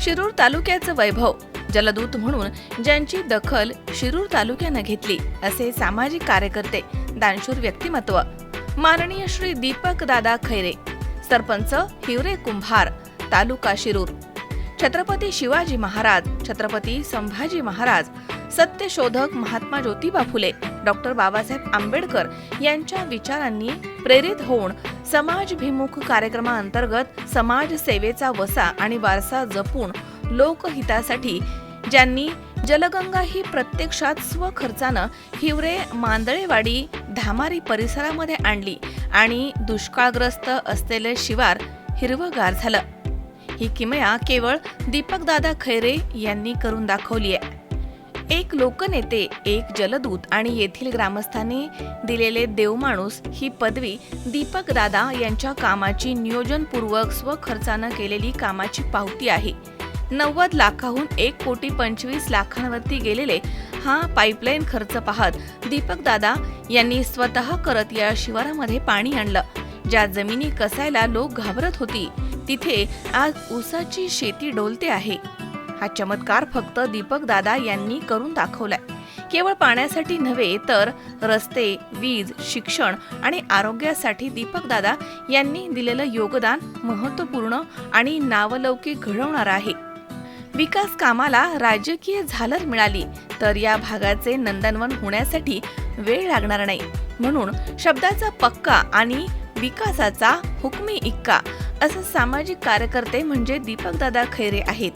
शिरूर तालुक्याचं वैभव जलदूत म्हणून ज्यांची दखल शिरूर तालुक्यानं घेतली असे सामाजिक कार्यकर्ते दानशूर व्यक्तिमत्व. माननीय श्री दीपक दादा खैरे सरपंच हिवरे कुंभार तालुका शिरूर. छत्रपती शिवाजी महाराज छत्रपती संभाजी महाराज सत्यशोधक महात्मा ज्योतिबा फुले डॉक्टर बाबासाहेब आंबेडकर यांच्या विचारांनी प्रेरित होऊन समाजभिमुख कार्यक्रमाअंतर्गत समाजसेवेचा वसा आणि वारसा जपून लोकहितासाठी ज्यांनी जलगंगा ही प्रत्यक्षात स्वखर्चानं हिवरे मांदळेवाडी धामारी परिसरामध्ये आणली आणि दुष्काळग्रस्त असलेले शिवार हिरवगार झालं. ही किमया केवळ दीपकदादा खैरे यांनी करून दाखवली आहे. एक लोकनेते एक जलदूत आणि येथील ग्रामस्थांनी दिलेले देवमाणूस ही पदवी दीपक दादा यांच्या कामाची नियोजनपूर्वक स्वखर्चानं केलेली कामाची पावती आहे. नव्वद लाखाहून एक कोटी पंचवीस लाखांवरती गेलेले हा पाईपलाईन खर्च पाहत दीपक दादा यांनी स्वतः करत या शिवारामध्ये पाणी आणलं. ज्या जमिनी कसायला लोक घाबरत होती तिथे आज ऊसाची शेती डोलते आहे. हा चमत्कार फक्त दीपक दादा यांनी करून दाखवलाय. केवळ पाण्यासाठी नव्हे तर रस्ते वीज शिक्षण आणि आरोग्यासाठी दीपक दादा यांनी दिलेलं योगदान महत्त्वपूर्ण आणि नावलौकिक घडवणार आहे. विकास कामाला राजकीय झालर मिळाली तर या भागाचे नंदनवन होण्यासाठी वेळ लागणार नाही. म्हणून शब्दाचा पक्का आणि विकासाचा हुकमी इक्का असं सामाजिक कार्यकर्ते म्हणजे दीपकदादा खैरे आहेत.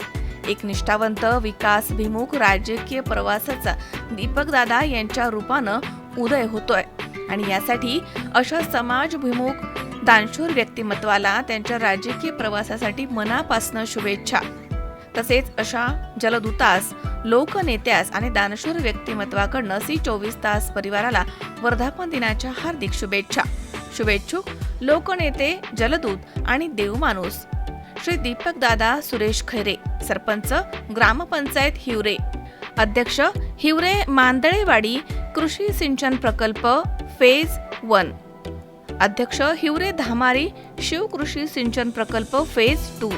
एक निष्ठावंत विकासभिमुख राजकीय प्रवासाचा दीपकदादा यांच्या रूपानं उदय होतोय. आणि यासाठी अशा समाजभिमुख दानशूर व्यक्तिमत्वाला त्यांच्या राजकीय प्रवासासाठी मनापासनं शुभेच्छा. तसेच अशा जलदूतास लोकनेत्यास आणि दानशूर व्यक्तिमत्वाकडनं सी चोवीस तास परिवाराला वर्धापन दिनाच्या हार्दिक शुभेच्छा. शुभेच्छुक लोकनेते जलदूत आणि देवमाणूस. श्री दीपक दादा सुरेश खैरे सरपंच ग्रामपंचायत हिवरे अध्यक्ष हिवरे मांदळेवाडी कृषी सिंचन प्रकल्प फेज वन अध्यक्ष हिवरे धामारी शिवकृषी सिंचन प्रकल्प फेज टू.